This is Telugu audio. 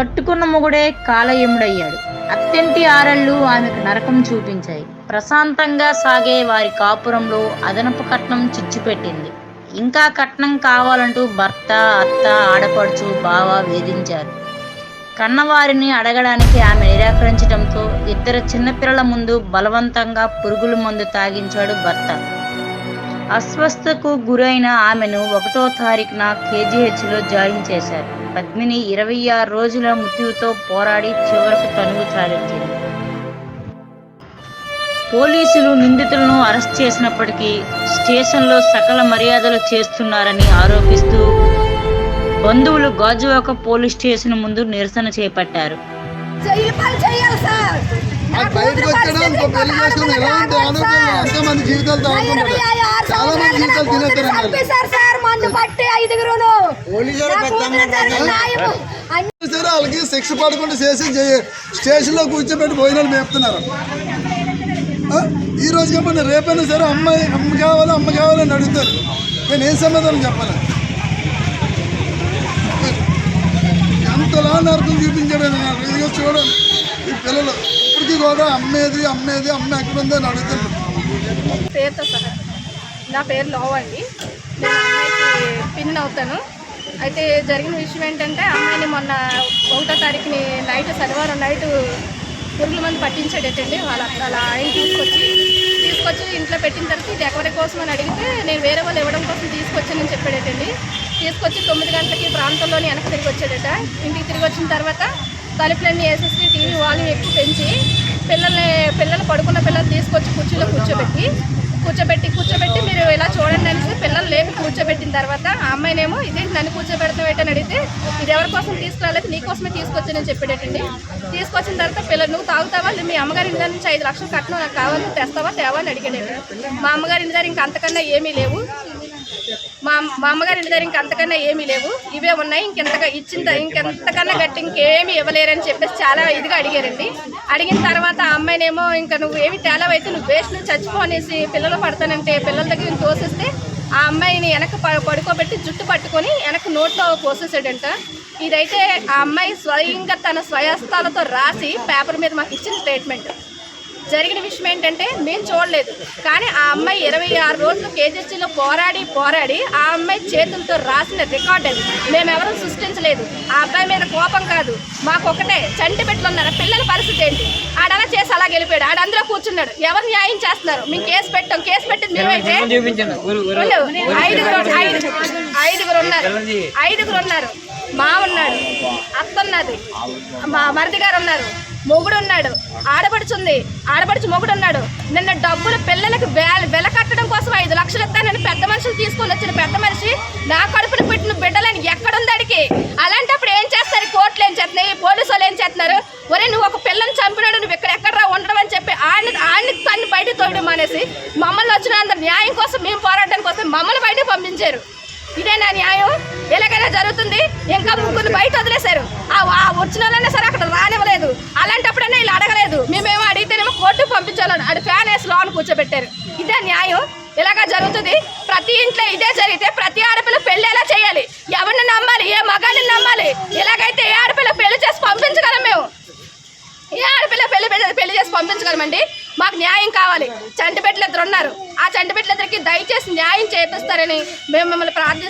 కట్టుకున్న మొగుడే కాలయముడయ్యాడు. అత్తింటి ఆరళ్ళు ఆమెకు నరకం చూపించాయి. ప్రశాంతంగా సాగే వారి కాపురంలో అదనపు కట్నం చిచ్చుపెట్టింది. ఇంకా కట్నం కావాలంటూ భర్త అత్త ఆడపడుచు బావ వేధించారు. కన్నవారిని అడగడానికి ఆమె నిరాకరించడంతో ఇద్దరు చిన్నపిల్లల ముందు బలవంతంగా పురుగుల మందు తాగించాడు భర్త. అస్వస్థకు గురైన ఆమెను ఒకటో తారీఖున కేజీహెచ్లో జాయిన్ చేశారు. పద్మిని ఇరవై ఆరు రోజుల మృత్యువుతో పోరాడి చివరకు తనువు చాలించింది పోలీసులు నిందితులను అరెస్ట్ చేసినప్పటికీ స్టేషన్లో సకల మర్యాదలు చేస్తున్నారని ఆరోపిస్తూ బంధువులు గాజువాక పోలీస్ స్టేషన్ ముందు నిరసన చేపట్టారు. బయటకు వచ్చాడు ఇంకో పెళ్ళి చేసుకుని ఎలా ఉంది ఆలోచన మంది జీవితాలు ఆరు చాలా మంది జీవితాలు తినేస్తారు వాళ్ళకి శిక్ష పడకుండా చేసి స్టేషన్లో కూర్చోబెట్టి భోజనాలు మేపుతున్నారు? ఈ రోజు కాకుండా రేపైనా సరే అమ్మాయి అమ్మ కావాలి అమ్మ కావాలని అడుగుతారు. నేను ఏం సమాధానం చెప్పాలి? ఎంతలా చూపించాడు ఇదిగో చూడండి ఈ పిల్లలు ఇప్పటికీ కూడా అమ్మేది అమ్మేది అమ్మ ఎక్కడుంది అని అడుగుతున్నాను పేరుతో సహా నా పేరు లోవ్ అండి. నేను అమ్మాయికి పిన్ అవుతాను. అయితే జరిగిన విషయం ఏంటంటే అమ్మాయిని మొన్న ఒకటో తారీఖుని నైట్ శనివారం నైట్ పురుగుల మంది పట్టించాడేటండి. వాళ్ళ వాళ్ళ ఆయన తీసుకొచ్చి తీసుకొచ్చి ఇంట్లో పెట్టిన తర్వాత ఇది ఎవరి కోసం అని అడిగితే నేను వేరే వాళ్ళు ఇవ్వడం కోసం తీసుకొచ్చానని చెప్పాడటండి. తీసుకొచ్చి తొమ్మిది గంటలకి ప్రాంతంలోని వెనక తిరిగి వచ్చాడట. ఇంటికి తిరిగి వచ్చిన తర్వాత తలుపులన్నీ వేసేసి టీవీ వాల్యూమ్ ఎక్కువ పెంచి పిల్లల్ని పిల్లలు పడుకున్న పిల్లలు తీసుకొచ్చి కుర్చీలో కూర్చోబెట్టి కూర్చోబెట్టి కూర్చోబెట్టి మీరు ఇలా చూడండి అనేసి పిల్లలు లేపి కూర్చోబెట్టిన తర్వాత ఆ అమ్మాయినేమో ఇదేంటి నన్ను కూర్చోబెడతాం ఏంటని అడిగితే ఇది ఎవరి కోసం తీసుకురాలేదు నీకోసమే తీసుకొచ్చానని చెప్పేటండి తీసుకొచ్చిన తర్వాత పిల్లలు నువ్వు తాగుతావా? మీ అమ్మగారి ఇంటి నుంచి ఐదు లక్షలు కట్నం నాకు కావాలి తెస్తావా? తేవా? అని అడిగాడు మా అమ్మగారి ఇంటి దగ్గర ఇంకా అంతకన్నా ఏమీ లేవు. మా మా అమ్మగారి ఇంటి దగ్గర ఇంకా అంతకన్నా ఏమీ లేవు. ఇవే ఉన్నాయి. ఇంకెంతగా ఇచ్చిన ఇంకెంతకన్నా గట్టి ఇంకేమీ ఇవ్వలేరని చెప్పేసి చాలా ఇదిగా అడిగారండి. అడిగిన తర్వాత ఆ అమ్మాయినేమో ఇంకా నువ్వు ఏమి తేలవైతే నువ్వు వేస్ట్ నువ్వు చచ్చిపో అనేసి పిల్లలు పడతానంటే పిల్లల దగ్గర తోసిస్తే ఆ అమ్మాయిని వెనక ప- పడుకోబెట్టి జుట్టు పట్టుకొని వెనక నోట్లో పోసేసాడంట. ఇదైతే ఆ అమ్మాయి స్వయంగా తన స్వయస్తాలతో రాసి పేపర్ మీద మాకు ఇచ్చిన స్టేట్మెంట్. జరిగిన విషయం ఏంటంటే మేము చూడలేదు. కానీ ఆ అమ్మాయి ఇరవై ఆరు రోజులు కేజీసీలో పోరాడి పోరాడి ఆ అమ్మాయి చేతులతో రాసిన రికార్డ్ అది. మేమెవరూ సృష్టించలేదు. ఆ అబ్బాయి మీద కోపం కాదు. మాకు ఒకటే చంటి ఉన్నారు పిల్లల పరిస్థితి ఏంటి? ఆడలా చేసి అలా గెలిపాడు. ఆడ అందులో కూర్చున్నాడు. ఎవరు న్యాయం చేస్తున్నారు? మేము కేసు పెట్టాం. కేసు పెట్టింది మేమైతే ఐదుగురు ఐదు ఐదుగురు ఉన్నారు. ఐదుగురు ఉన్నారు. మా ఉన్నాడు అత్త ఉన్నది మా మరిది గారు ఉన్నారు. మొగుడు ఉన్నాడు ఆడపడుచుంది. ఆడపడుచు మొగుడు ఉన్నాడు నిన్న డబ్బులు పిల్లలకు వెల కట్టడం కోసం ఐదు లక్షలు ఇస్తానని పెద్ద మనుషులు తీసుకొని వచ్చిన పెద్ద మనిషి నా కడుపును పెట్టిన బిడ్డలని ఎక్కడుంది అడిగి అలాంటప్పుడు ఏం చేస్తారు? కోర్టులు ఏం చేస్తున్నాయి? పోలీసు వాళ్ళు ఏం చేస్తున్నారు? ఒరే నువ్వు ఒక పిల్లని చంపినాడు నువ్వు ఇక్కడ ఎక్కడ ఉండడం అని చెప్పి ఆయన ఆయన తన్ని బయట తోయడం మానేసి మమ్మల్ని వచ్చిన అందరు న్యాయం కోసం మేము పోరాటం కోసం మమ్మల్ని బయట పంపించారు. ఇదేనా న్యాయం. ఎలాగైనా జరుగుతుంది. ఇంకా ముగ్గురు బయట వదిలేశారు. ఆ వచ్చిన వాళ్ళైనా సరే అక్కడ రానివ్వలేదు. అలాంటప్పుడైనా ఇలా అడగలేదు. మేమేమో అడిగితేనేమో కోర్టు పంపించాలని. అది ఫ్యాన్ వేసి లోన్ కూర్చోబెట్టారు. ఇదే న్యాయం. ఇలాగా జరుగుతుంది? ప్రతి ఇంట్లో ఇదే జరిగితే ప్రతి ఆడపిల్ల పెళ్ళి ఎలా చేయాలి. ఎవరిని నమ్మాలి? ఏ మగాన్ని నమ్మాలి? ఇలాగైతే ఏ ఆడపిల్ల పెళ్ళి చేసి పంపించగలం మేము? ఏ ఆడపిల్ల పెళ్ళి- పెళ్ళి చేసి పంపించగలమండి? మాకు న్యాయం కావాలి. చంటిపెట్లు ఇద్దరు ఉన్నారు ఆ చంటిపెట్లు ఇద్దరికి దయచేసి న్యాయం చేపిస్తారని మేము మిమ్మల్ని ప్రార్థిస్తాం